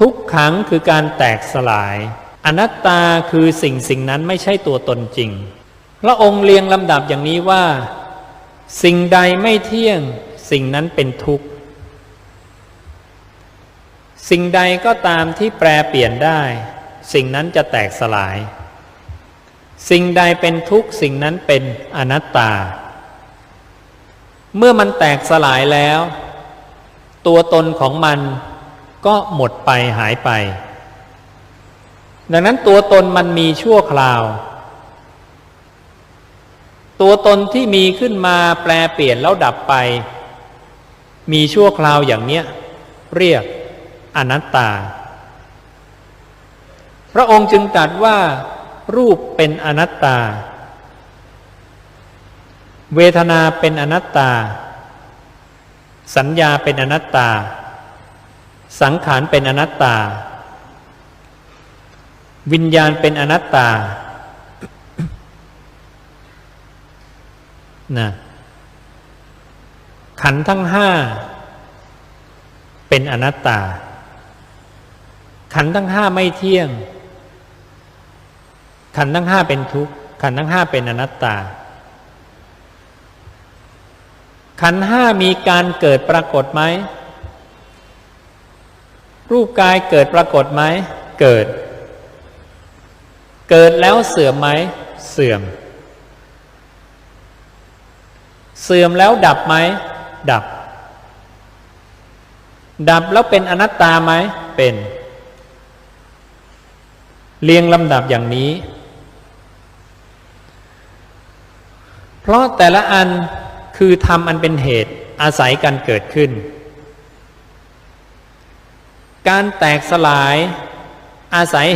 ทุกขังคือการแตกสลาย อนัตตาคือสิ่งสิ่งนั้นไม่ใช่ตัวตนจริง พระองค์เรียงลำดับอย่างนี้ว่า สิ่งใดไม่เที่ยง สิ่งนั้นเป็นทุกข์ สิ่งใดก็ตามที่แปรเปลี่ยนได้ สิ่งนั้นจะแตกสลาย สิ่งใดเป็นทุกข์ สิ่งนั้นเป็นอนัตตา เมื่อมันแตกสลายแล้ว ตัวตนของมัน ก็หมดไปหายไป ดังนั้นตัวตนมันมีชั่วคราว ตัวตนที่มีขึ้นมาแปลเปลี่ยนแล้วดับไป มีชั่วคราวอย่างเนี้ย เรียกอนัตตา พระองค์จึงตรัสว่า รูปเป็นอนัตตา เวทนาเป็นอนัตตา สัญญาเป็นอนัตตา สังขารเป็นอนัตตา วิญญาณเป็นอนัตตานะขันธ์ทั้งห้าเป็นอนัตตา ขันธ์ทั้งห้าไม่เที่ยง ขันธ์ทั้งห้าเป็นทุกข์ ขันธ์ทั้งห้าเป็นอนัตตา ขันธ์ห้ามีการเกิดปรากฏไหม รูปกายเกิดปรากฏไหม เกิด เกิดแล้วเสื่อมไหม เสื่อม เสื่อมแล้วดับไหม ดับ ดับแล้วเป็นอนัตตาไหม เป็น เรียงลำดับอย่างนี้ เพราะแต่ละอันคือทำอันเป็นเหตุอาศัยกันเกิดขึ้น การแตกสลายอาศัย